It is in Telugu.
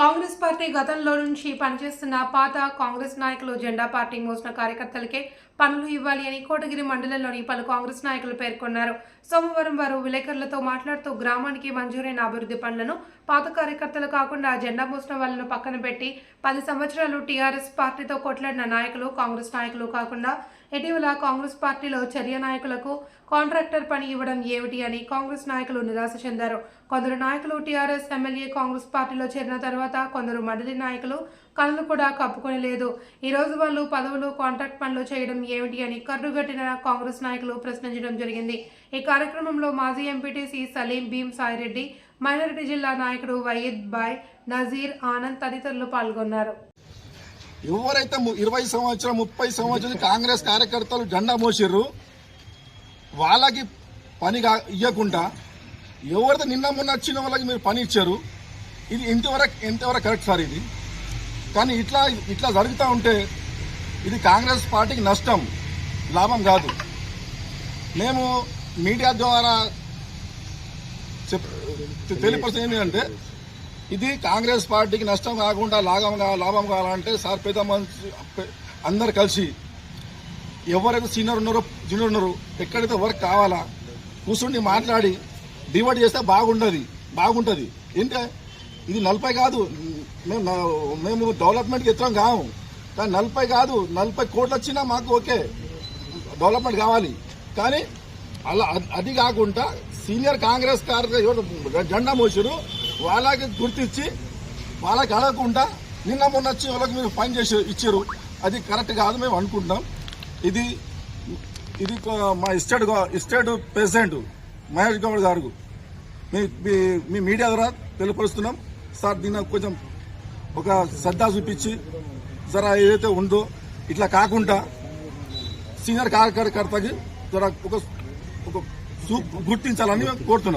కాంగ్రెస్ పార్టీ గతంలో నుంచి పనిచేస్తున్న పాత కాంగ్రెస్ నాయకులు జెండా పార్టీ మోసిన కార్యకర్తలకే పనులు ఇవ్వాలి అని కోటగిరి మండలంలోని పలు కాంగ్రెస్ నాయకులు పేర్కొన్నారు. సోమవారం వారు విలేకరులతో మాట్లాడుతూ గ్రామానికి మంజూరైన అభివృద్ధి పనులను పాత కార్యకర్తలు కాకుండా జెండా మోసిన వాళ్ళను పక్కన పెట్టి పది సంవత్సరాలు టీఆర్ఎస్ పార్టీతో కొట్లాడిన నాయకులు కాంగ్రెస్ నాయకులు కాకుండా ఇటీవల కాంగ్రెస్ పార్టీలో చర్య నాయకులకు కాంట్రాక్టర్ పని ఇవ్వడం ఏమిటి అని కాంగ్రెస్ నాయకులు నిరాశ చెందారు. కొందరు నాయకులు టీఆర్ఎస్ ఎమ్మెల్యే కాంగ్రెస్ పార్టీలో చేరిన తర్వాత కొందరు మండలి నాయకులు కళ్ళు కూడా కప్పుకొని లేదు. ఈ రోజు వాళ్ళు పదవులు కాంట్రాక్ట్ పనులు చేయడం ఏమిటి అని కర్రుగట్టిన కాంగ్రెస్ నాయకులు ప్రశ్నించడం జరిగింది. ఈ కార్యక్రమంలో మాజీ ఎంపీటీసీ సలీం భీమ్ సాయిరెడ్డి మైనారిటీ జిల్లా నాయకుడు వయీద్ బాయ్ నజీర్ ఆనంద్ తదితరులు పాల్గొన్నారు. ఎవరైతే ఇరవై సంవత్సరం ముప్పై సంవత్సరం కాంగ్రెస్ కార్యకర్తలు జెండా మోసిర్రు వాళ్ళకి పనిగా ఇవ్వకుండా ఎవరితో నిన్న మొన్న వచ్చిన వాళ్ళకి మీరు పని ఇచ్చారు ఇది ఇంతవరకు ఎంతవరకు కరెక్ట్ సార్ ఇది. కానీ ఇట్లా ఇట్లా జరుగుతూ ఉంటే ఇది కాంగ్రెస్ పార్టీకి నష్టం లాభం కాదు. మేము మీడియా ద్వారా చెప్ తెలియపరిచింది ఏంటంటే ఇది కాంగ్రెస్ పార్టీకి నష్టం కాకుండా లాభం లాభం కావాలంటే సార్ పెద్ద మంచి అందరు కలిసి ఎవరైతే సీనియర్ ఉన్నారో జూనియర్ ఉన్నారో ఎక్కడైతే వర్క్ కావాలా కూర్చుండి మాట్లాడి డివైడ్ చేస్తే బాగుండదు బాగుంటుంది. ఏంటంటే ఇది నలభై కాదు. మేము మేము డెవలప్మెంట్కి ఎత్తడం కాము. కానీ నలభై కాదు. నలభై కోట్లు వచ్చినా మాకు ఓకే. డెవలప్మెంట్ కావాలి. కానీ అలా అది కాకుండా సీనియర్ కాంగ్రెస్ కార్యకర్త జెండా మోసారు. వాళ్ళకి గుర్తించి వాళ్ళకి అడగకుండా నిన్న మొన్న వచ్చి వాళ్ళకి మీరు పని చేసి ఇచ్చారు. అది కరెక్ట్ కాదు మేము అనుకుంటున్నాం. ఇది ఇది మా state state president Mahesh Goud గారు. మీ మీ- మీ మీడియా ద్వారా తెలియపరుస్తున్నాం సార్ దీన్ని కొంచెం ఒక శ్రద్ధ చూపించి జర ఏదైతే ఉందో ఇట్లా కాకుండా సీనియర్ కార్యకర్తకి జర ఒక ఒక గుర్తించాలని కోరుతున్నాం.